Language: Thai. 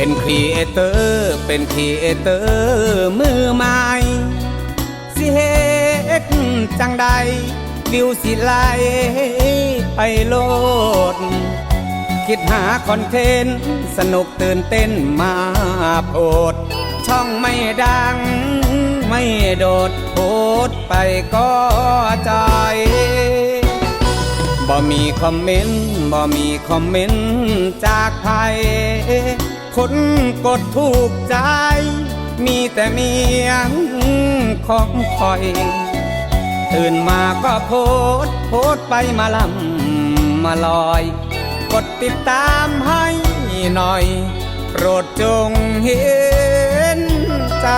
เป็นครีเอเตอร์ เป็นครีเอเตอร์มือใหม่สิเฮ็ดจังใดวิวสิไลไปโลด คิดหาคอนเทนต์ สนุกตื่นเต้นมาโพด ช่องไม่ดัง ไม่โดดโพดไปก็ใจบ่มีคอมเมนต์ บ่มีคอมเมนต์จากใคร คนกดถูกใจ มีแต่เมียงของคอย ตื่นมาก็โพสโพสไปมาลำมาลอย กดติดตามให้หน่อย โปรดจงเห็นใจ